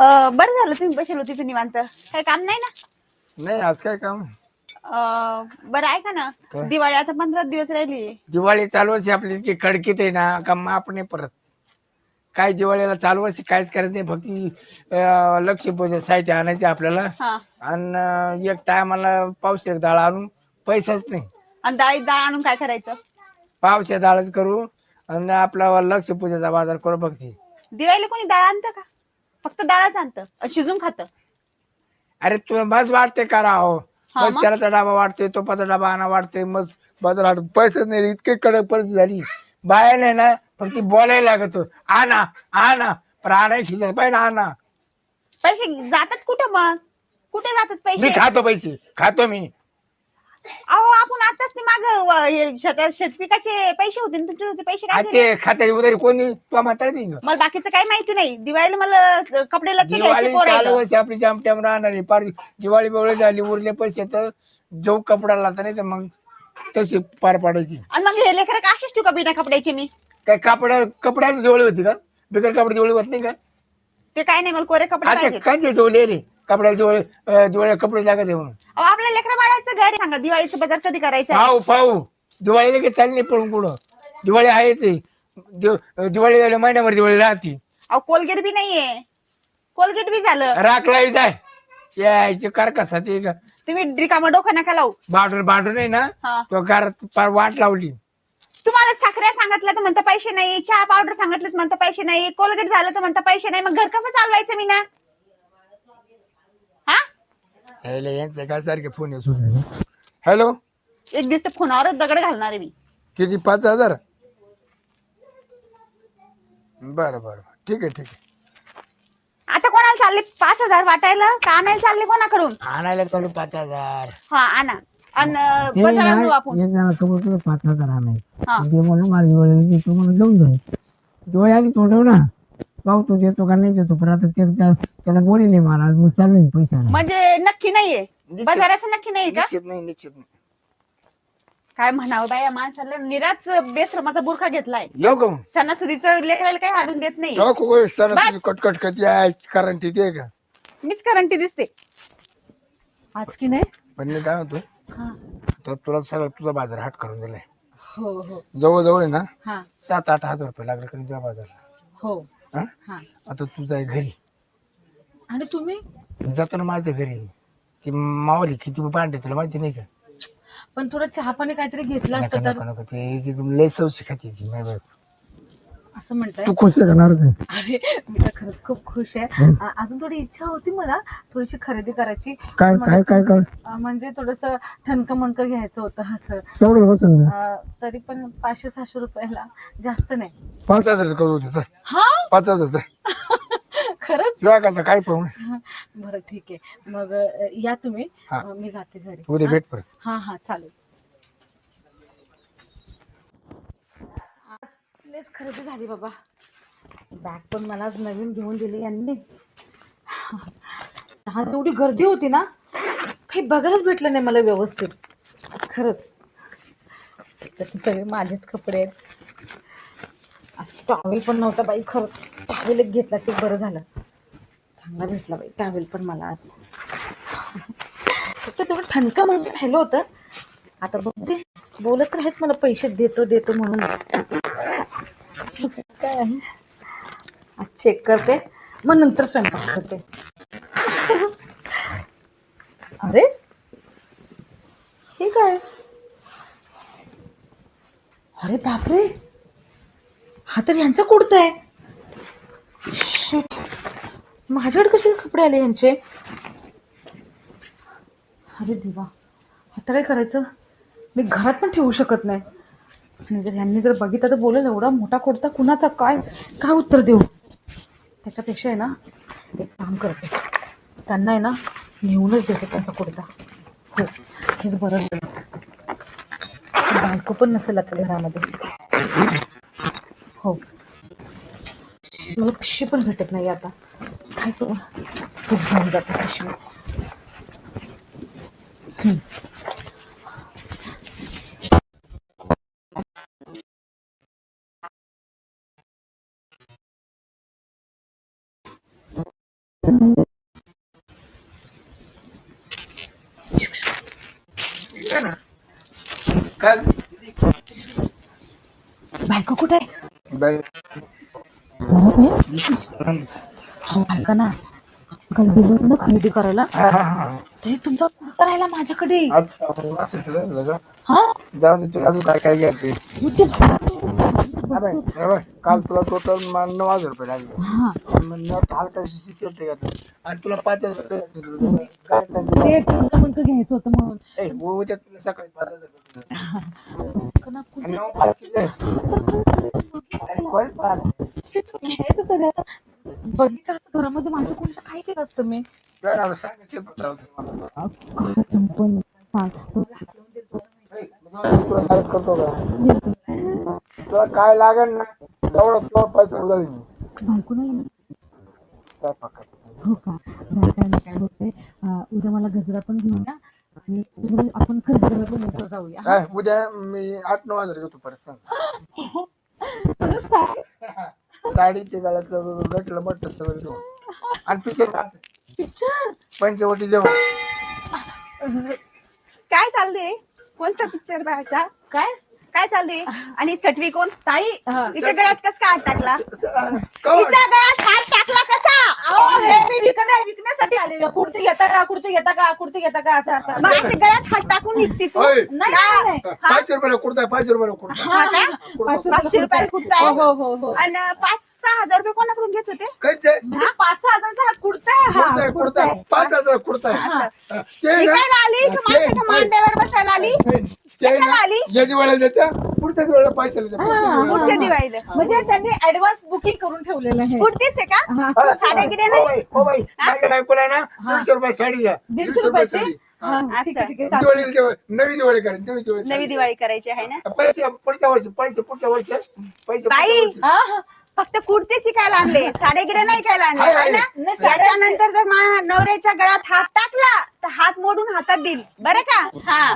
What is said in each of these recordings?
अं, बरं झालं तुम्ही बसेल होती तिथे निवांत. काही काम नाही ना? नाही आज काय काम? अं, बरं ऐका ना. काय? दिवाळी आता पंधरा दिवस राहिली. दिवाळी चालू वर्षी आपली इतकी कडकीत आहे ना का माप नाही परत. काय दिवाळीला चालू वर्षी काहीच करत नाही फक्त अं, लक्ष्मीपूजन साहित्य आणायचे आपल्याला. हा. आणि एक टायमाला पावशेर डाळ आणून पैसाच नाही. आणि डाळी डाळ आणून काय करायचं? पावशेर डाळच करू आणि आपला लक्ष्मीपूजेचा बाजार करू फक्त. दिवाळीला कोणी डाळ आणतं का? फक्त डाळच आणतं आणि शिजून खातं. अरे तू मस्त वाटते करा हो हा मग मग? त्याचा डबा वाटते तोपाचा डबा आणा वाटते मस्त वाटत. पैसेच नाही इतके कडक परिस्थिती झाली. बाया नाही ना फक्त बोलायला लागत आणा आणा. पण आणाय खिशात पाहिजे आणा. पैसे जातात कुठं मग? कुठे जातात मी पैसे खातो पैसे. खातो मी. अहो आपण आताच ते माग शेतात शेतपिकाचे पैसे होते ना, तुमचे होते पैसे काय? ते खात्याची उधारी कोणी तुला म्हातारा देईन? मला बाकीचं काही माहिती नाही. दिवाळीला मला कपडे लत्ते घ्यायचे दिवाळी चालू पोरायला वर्षी आपली जामट्याम राहणार आहे. पार दिवाळी बेवळी झाली उरले पैसे तर जो कपडा लागता नाही तर मग तशी पार पाडायची. आणि मग हे लेकर का असेच ठेवू का बिना कपड्याचे मी? काय कपडा कपड्याची दिवाळी होती का? बिगर कपडे दिवाळी होत नाही का? ते काय नाही मला कोरे कपडे अच्छा पाहिजे कांचे दिवाळी रे कपड्याची दिवाळी दिवाळी कपडे लागत आहे म्हणून. अहो आपल्या लेकरं बाळाचं घर आहे. सांगा दिवाळीचं बाजार कधी करायचं आहे? पाहू पाहू. दिवाळी लगेच चालली नाही पळून कुठं दिवाळी आहे. दिव- दिवाळी झाली महिन्याभर दिवाळी राहते. अहो कोलगेट बी नाहीये. कोलगेट बी झालं. राखला जाय. यायचे कार कसा ते का? तुम्ही रिकामा डोकं नका लावू. बाटून बाटून आहे ना? हा. तो पार वाट लावली. तुम्हाला साखऱ्या सांगितलं तर म्हणता पैसे नाही चहा पावडर सांगितलं तर म्हणता पैसे नाही कोलगेट झालं तर म्हणता पैसे नाही मग घर कसं चालवायचं मी ना यायला यांचं काय सारखे फोन येतो हॅलो एक दिवस तर फोनावरच दगड घालणार आहे मी. किती? पाच हजार? बरं बरं ठीक आहे ठीक आहे. आता कोणाला चालले पाच हजार वाटायला? का आणायला चालले कोणाकडून? आणायला चालू पाच हजार. हा आणा. आणि बाजारात जाऊ आपण. एक जण सोबत तुला पाच हजार आणायचे. हा. ते म्हणून देतो म्हणून घेऊन जाईल दिवाळी आली तोंडव ना. पाहू तो देतो का नाही देतो पण आता ते त्या- त्याला बोली नाही मला आज मग चालू पैसे. म्हणजे नक्की नाहीये. बाजाराचं नक्की नाहीये का? निश्चित नाही निश्चित नाही. काय म्हणावं बाई या माणसाला निराच बेश्रमाचा बुरखा घेतलाय. येऊ का मग? सणासुदीचं लेकराला काही हाडून देत नाही. जाऊ का गोळी? सर बस. कटकट कारण तिथे का? मीच करंटी दिसते. आज की नाही? पण मी काय होतो तर तुला सगळं तुझा बाजार हाट करून दिलाय. हो हो. जवळ जवळ आहे ना हा. सात आठ हजार रुपये लागले करून तुझ्या बाजारला? हो. हा? हा. आता तुझा आहे घरी. आणि तुम्ही? जातो ना माझ्या घरी. ती मावली किती भांडे तुला माहिती नाही का? पण थोडं चहा पाणी काहीतरी घेतलं नका असतं तर. नका नको. ते लय सवशी खाते ती माझ्या बायको. असं म्हणताय? तू खुश करणार अरे मी तर खरंच खूप खुश आहे. अजून थोडी इच्छा होती मला थोडीशी खरेदी करायची. काय काय काय काय? अ, म्हणजे थोडस ठणक मनक घ्यायचं होतं असं. तेवढं बसून अ, तरी पण पाचशे सहाशे रुपयाला जास्त नाही. पाच हजार करू होते हा? पाच हजार खरंच? तुझ्या करता काय पाहू? बरं ठीक आहे. मग अ, या तुम्ही. हा. अ, मी जाते घरी. उद्या भेट परत. हा हा चालेल. आज खरेदी झाली बाबा. बॅग पण मला आज नवीन घेऊन दिली यांनी. आज एवढी गर्दी होती ना काही बघायलाच भेटलं नाही मला व्यवस्थित. खरंच. त्याच्यात सगळे माझेच कपडे आहेत. असं टॉवेल पण नव्हता बाई खरंच. टॉवेल एक घेतला ते बरं झालं. चांगला भेटला बाई टॉवेल पण मला आज. फक्त तेवढं ठणका म्हणून राहिलं होतं. आता बघते. बोलत राहत आहेत मला पैसे देतो देतो म्हणून. आहे आज चेक करते. मग नंतर स्वयंपाक करते. अरे हे काय? अरे बापरे. हा तर यांचा कुर्ता आहे. माझ्याकडे कसे कपडे आले यांचे अरे देवा. आता काय करायचं? मी घरात पण ठेवू शकत नाही. आणि जर ह्यांनी जर बघितलं तर बोलेल एवढा मोठा कुर्ता कुणाचा? काय? काय उत्तर देऊ? त्याच्यापेक्षा आहे ना एक काम करते. त्यांना आहे ना नेऊनच देते त्यांचा कुर्ता. हो हेच बरं बायको पण नसेल आता घरामध्ये. हो. मला पिशवी पण भेटत नाही आता. काय करू? हेच घेऊन जाते पिशवी. काय? बायको कुठे आहे? बाय- हो ऐका ना गेलो खरेदी करायला. हा, हा, हा. ते तुमचा राहिला माझ्याकडे. अच्छा असं तुला का? हा? जाऊ दे तुला अजून काय काय घ्यायचे काल तुला टोटल नऊ हजार रुपये लागले हा आणि तुला पाच? ते तुमचं म्हणतं घ्यायचं होतं म्हणून ए, उद्या तुला सकाळी पाच? घ्यायचं तरी आता बघितलं असतं घरामध्ये माझ्या कोणतं काय केलं असतं मी पण सांग करतो का तुला काय लागेल ना तेवढं पैसा. बायको नाही कर. हो का? बरं काय नाही काय होते उद्या मला गजरा पण घेऊन या आणि उद्या आपण खरेदीला पण मोकळं जाऊया. काय उद्या मी आठ नऊ हजार घेतो परत सांग. गटलं मट सगळं आणि पिक्चर पिक्चर? पंचवटी जेवण. काय चाललंय? कोणता पिक्चर पाहायचा? काय? काय चाललंय? आणि सटवी कोण? ताई तिच्या गळ्यात कस काय हात टाकला? कौन? तिच्या गळ्यात हात अहो, हे मी विकण्या विकण्यासाठी आले कुर्ती घेता का कुर्ती घेता का कुर्ती घेता का असं असं मग असे गळ्यात हात टाकून निघते तू. ओय. नाही नाही, नाही. पाचशे रुपयाला कुर्ता आहे, पाचशे रुपयाला कुर्ता. हा, का? पाचशे पाचशे रुपयाला कुर्ता आहे. हो हो हो आणि पाच सहा हजार रुपये कोणाकडून घेत होते? काहीच आहे. म्हणजे पाच सहा हजारचा हा कुर्ता आहे हा कुर्ता आहे कुर्ता कुर्ता. आहे. आहे. पाच हजार कुर्ता आहे. हा, ते ना- विकायला आली? की ते- माणसाच्या मांड्यावर बसायला आली? ते. कशाला ना, आली? या दिवाळीला देत्या? पुढच्या दिवाळीला पैसे पुढच्या हा, दिवाळीला. म्हणजे त्यांनी ऍडव्हान्स बुकिंग करून ठेवलेलं आहे. कुर्तीच आहे का? हा. हा, साड्या हो नाही? बायकोला ना दीडशे रुपये साडी द्या दीडशे रुपयाची साडी. हा, ठीक आहे, ठीक आहे, चालेल. दिवाळीला दिवाळी नवी दिवाळी करेन नवी दिवाळी नवी दिवाळी करायची आहे ना? पैसे पुढच्या वर्षी पैसे पुढच्या वर्षी. पैसे पुढच्या बाई! वर्षी. हा, हा. फक्त कुर्ते शिकायला आणले साडेगिरे नाही खायला आणले ना. नाही, साड्या- त्याच्यानंतर जर मा- नवऱ्याच्या गळ्यात हात टाकला तर हात मोडून हातात देईल. बरं का? हा.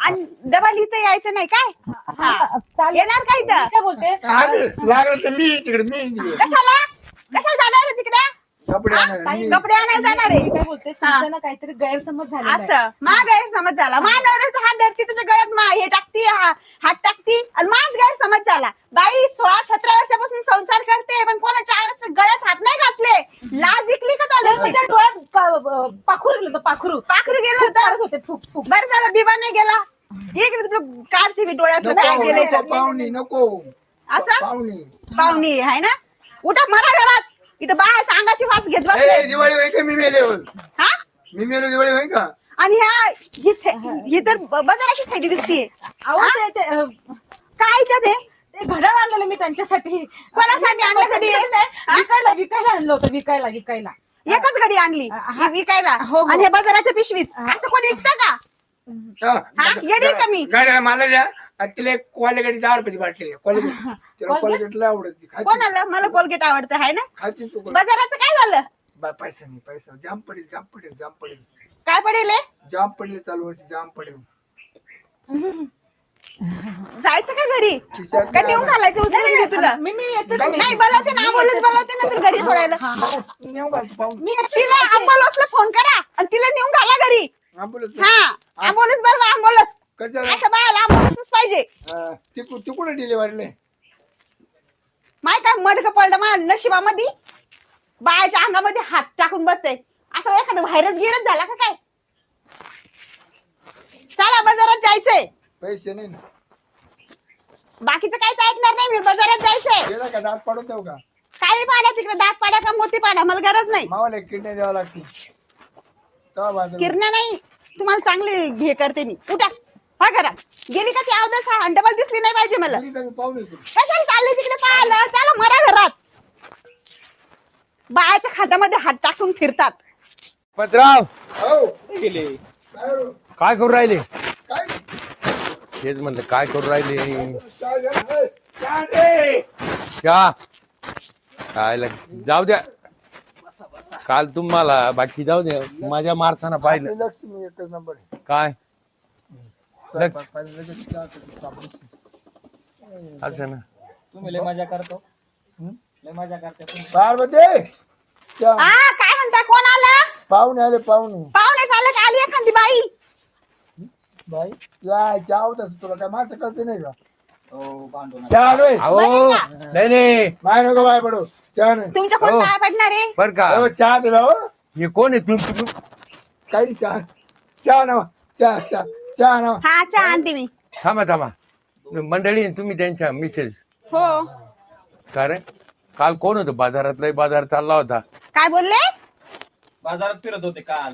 आणि डबल इथं यायचं नाही काय? हा. चालेल. येणार का मी इथं काय बोलते? आम्ही लागलं तर मी तिकडे मी. कशाला? कशाला जाणार आहे तिकडे? कपडे? आणायला मी- कपडे आणायला जाणार मी आहे काय बोलते? तुमचं ना काहीतरी गैरसमज झाला असं. मा गैरसमज झाला. मा नवऱ्याचा हात धरती तुझ्या गळ्यात मा. हे टाकती हा- हात टाकती. आणि माझ गैरसमज झाला. बाई सोळा सतरा वर्षापासून संसार करते पण कोणाच्या आईच्या गळ्यात हात नाही घातले. लाज जिंकली का तो डोळ्यात पाखरू गेलं होतं पाखरू. पाखरू गेलं होतं. होते फुक फुक बरं झालं बिबा नाही गेला. इकडे तुला काढते मी नको गेले नको पाहुणी नको. असं? पाहुणी. पाहुणी आहे ना? उठा मरा घरात इथं बाहेर अंगाची वास घेत ए बसले. दिवाळी होईल का मी मेले हा? मी मेलो दिवाळी होईल का? आणि ह्या ही थे- ही तर बाजाराची थैली दिसतीये अहो ते ते अं, कायच्या ते? ते घड्याळ आणलेलं मी त्यांच्यासाठी. कोणासाठी आणलं घडी? नाही, विकायला विकायला आणलं होतं विकायला विकायला. एकच गडी आणली. ही विकायला. हो, हो. आणि हे बाजाराच्या पिशवीत. असं कोणी विकतं का? हा? का मी? मला द्या. आणि तिला एक क्वालिटी दहा रुपयाची बाटली क्वालिटी तिला Colgate? क्वालिटीला आवडते. कोणाला? मला कोलगेट आवडतं आहे ना? खाती तू बाजाराचं काय झालं? बा पैसा नाही पैसा. जाम पडेल जाम पडेल जाम पडेल. काय पडेल हे? जाम पडेल चालू वर्षी जाम पडेल. जायचं का घरी? खिशात का नेऊन घालायचं? उचलून घे तुला. मी मी येतेच मी. नाही. बोलावते ना बोलत बोलावते ना तुला घरी सोडायला पाहून. मी. तिला अँबोलन्सला फोन करा आणि तिला नेऊन घाला घरी. हा. अँबोलन्स बरोबर अँबोलन्स कसं अशा बाळाला पाहिजे. ते तू कुठे डिलिव्हरीला माय काय मडक पडलं मा नशिबामध्ये? बाळाच्या अंगामध्ये हात टाकून बसते. असं एखादं व्हायरस गिरच झाला का काय? चला बाजारात जायचंय. पैसे नाही ना. बाकीचं काहीच ऐकणार नाही मी बाजारात जायचंय. गेला का? दात पाडून देऊ का? काळी पाड्या तिकडे? दात पाड्या का मोती पाड्या मला गरज नाही. मावाला किडनी द्यावं लागते. किरण्या नाही. तुम्हाला चांगले घे करते मी. उठा. हा करा. गेली का ती अवदस? डबल दिसली नाही पाहिजे मला. गेली का मी पाहून येतो कशाला चालले तिकडे? पाहिलं. चला मरा घरात. बाळाच्या खात्यामध्ये हात टाकून फिरतात. पत्राव! हो. केले काय हो? काय करू राहिले? काय? हेच म्हणलं काय करू राहिले? काय झालं? ए, काय रे? का काय लग- जाऊ द्या. काल तुम्हाला बाकी जाऊ द्या माझ्या मारताना पाहिलं. आपली लक्ष्मी एकच नंबर आहे. काय? लगेच होतं ते. असं ना. तुम्ही लय मजा करतो. लय मजा करते तुम्ही. पार्वती! त्या- काय म्हणता कोण आलं? पाहुणे आले पाहुणे. पाहुणे का? आली एखादी बाई? बाई या चहा होता तुला काय माझं कळते नाही का? चहा नाही अहो. बघितला? नाही नाही. बाय नको बाय पडू. चहा नाही तुमच्या कोण हो. काय पडणार आहे. बर का? अहो, चहा दे हे कोण आहे तू तू- काही नाही चहा. चहा नावा चहा चहा. चहा नावा हा चहा आणते मी. थांबा थांबा. मंडळी तुम्ही त्यांच्या मिसेस. हो. कारण काल कोण होतं? बाजारातला बाजार चालला होता. काय बोलले? बाजारात फिरत होते काल.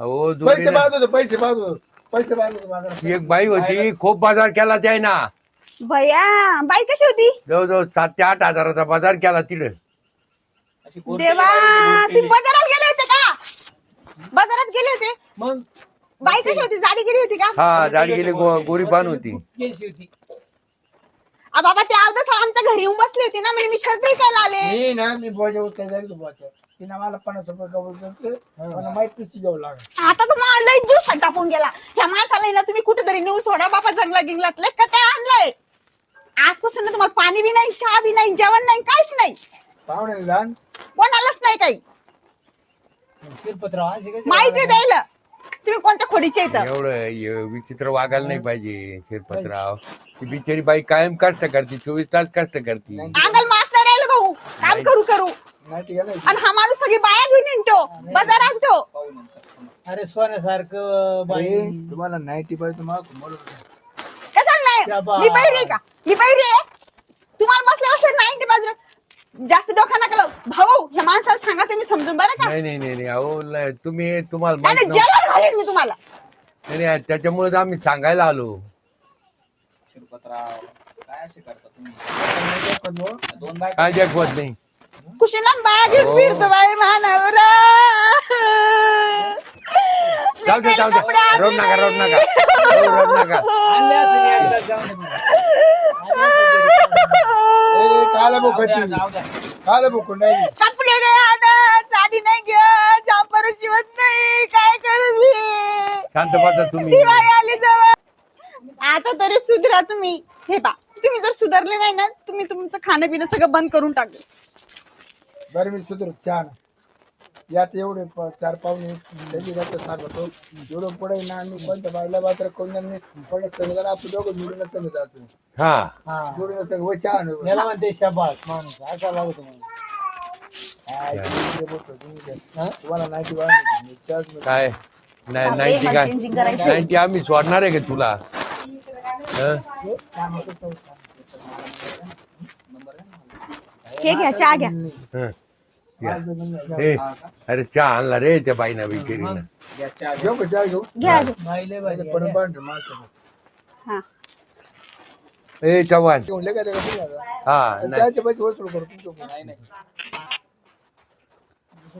अहो पैसे जोडीनं- बाजू होते पैसे बाजू होते. पैसे बाजू होते बाजारात. एक बाई होती खूप बाजार केला त्याय ना भैया बाई कशी होती? जवळजवळ सात ते आठ हजाराचा बाजार केला तिने अशी देवा ती. बाजारात गेले होते का? बाजारात गेले होते? मग? बाई कशी होती? जाडी गेली होती का? हा जाडी गेली गो- गोरी पान होती. गेलशी होती. आ बाबा ते अर्धा आमच्या घरी येऊन बसले होते ना म्हणजे मी शर्ट विकायला आले. मी ना मी बोजा उचलायला जाईल तो बोजा. तिने मला पन्नास रुपये कबूल करते मला माहीत पिसी लागत आता तुम्हाला लई दिवस टाकून गेला ह्या माणसाला आहे ना तुम्ही कुठेतरी नेऊ सोडा बाबा जंगला गिंगलात लय का काय आणलंय. आजपासून ना तुम्हाला पाणी बी नाही चहा बी नाही जेवण नाही काहीच नाही. पाहुणे लहान कोणालाच नाही काही. शिरपतराव असे कसे माहिती द्यायला. तुम्ही कोणत्या खोडीचे इथं? एवढं हे विचित्र वागायला नाही पाहिजे शिरपतराव. ती बिचारी बाई कायम कष्ट करते चोवीस तास कष्ट करते. अंगल मास नाही राहिलं भाऊ. काम करू करू. नाही ठीक आहे ना आणि हा माणूस सगळी बाया घेऊन निघतो बाजार आणतो अरे सोन्यासारखं बाई. तुम्हाला नाईटी पाहिजे तुम्हाला. मी पहिरी आहे का? मी पहिरी आहे? तुम्हाला बसल्या बसल्या नाही ते बाजूला जास्त डोका नका लावू. भाऊ ह्या माणसाला सांगा तुम्ही समजून बरं का? नाही नाही नाही नाही. अहो ल- तुम्ही तुम्हाला नाही माहीत तर जेलवर घालेन मी तुम्हाला. नाही नाही, त्याच्यामुळे आम्ही सांगायला आलो. शिरपतराव काय असे करता तुम्ही? दोन बाय काय दाखवत नाही. कुशीला बागेत हो. फिरतो बाई मानवरा. जाऊ दे जाऊ दे. रोड नका रोड नका. रोड नका. काला बुक. काला बुक नाही. कपडे नाही आणत साडी नाही घ्या जापर शिवत नाही. काय करू मी? शांत बसा तुम्ही. दिवाळी आली जवळ. आता तरी सुधरा तुम्ही. हे पा तुम्ही जर सुधारले नाही ना तुम्ही तुमचं खाणं पिणं सगळं बंद करून टाकलं. बरं मी सुधर. चहा ना यात एवढे प- चार पाहुणे त्याची रक्त सांगतो एवढं पुढे ना आम्ही कोणत्या बायला बाजार कोण नाही जरा आपण दोघं जोडून संग जातो हा हा. चहा नाही याला म्हणते शाबास माणूस असा लागतो काय तुम्ही जे बोलतो, तुम्ही जे- हा? तुम्हाला नाईटी बाय चहाच नाही. काय नाही नाईन्टी काय changing करायचं. नाईन्टी आम्ही सोडणार आहे का तुला हं? हे घ्या चहा घ्या हं. ए, अरे चहा आणला रे त्या बाईना बिचारीनं. घ्या चहा घ्या. घेऊ का चहा घेऊ? घ्या. बाईले बाई हा. ए चव्हाण. घेऊन? हा नाही. चहाचे पैसे वसूल करू तुमच्या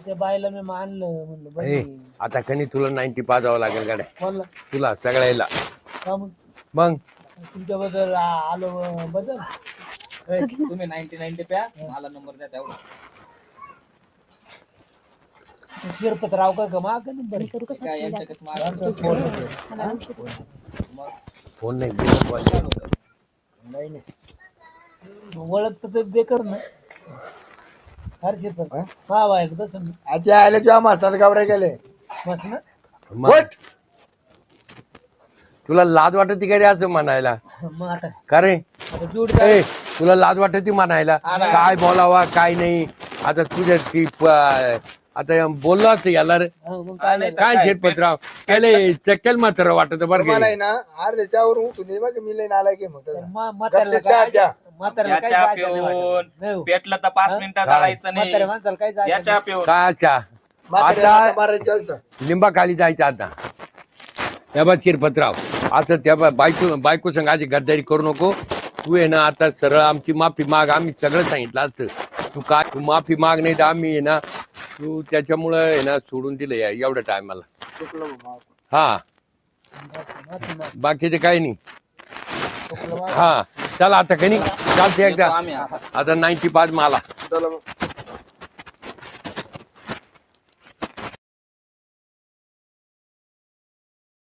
त्या बाईला मी मानलं म्हणलं आता कनी तुला नाईन्टी पाजावं लागेल गाड्या. म्हणलं तुला सगळ्याला. का मग? मग? तुमच्याबद्दल आ- आलो अं, बदल तुम्ही नाईन्टी नाईन्टी प्या मला नंबर द्या तेवढा. का गमा का नंबर काय यांच्याकडे मारा. फोन नाही. दिला पाहिजे. नाही. नाही ओळख तर बेकर ना. शिरपत. हा? बाय. आता आले जेव्हा मस्तात गावडे गेले. बस ना. मग? तुला लाज वाटत का रे असं म्हणायला? का रे? तुला लाज वाटत म्हणायला? काय बोलावा काय नाही. आता तुझ्या आता बोललो असतं याला रे. हा, काय शेतपतराव? त्याला चक्कल मात्र वाटत बरं मला का आहे ना अर्ध्या चहावर उठून ये बघ मी लईन आलाय की मग त्याचा. मा- म्हाताऱ्याला गपचे चहा काय प्या. म्हाताऱ्याला काय याच्या जायचं नाही वाटत. नाही पिऊन हो. पेटलं तर पाच मिनिटं जाळायचं नाही. म्हाताऱ्या माणसाला काय जायचं याच्या पिऊन. काय चा म्हाताऱ्याला आता आता मारायचं असं. लिंबा खाली जायचं आता. त्या बा शिरपतराव असं त्या बा बायको बायको संग आधी गद्दारी करू नको. तू आहे ना आता सरळ आमची माफी माग आम्ही सगळं सांगितलं असतं. तू काय तू माफी माग नाही तर आम्ही आहे ना तू त्याच्यामुळं आहे ना सोडून दिलं या एवढ्या टायमाला. चुकलं बाबा. हा. बाकी ते काही नाही. हा. चला आता काही नाही चालते एकदा आता. नाईन्टी पाच मला. चला.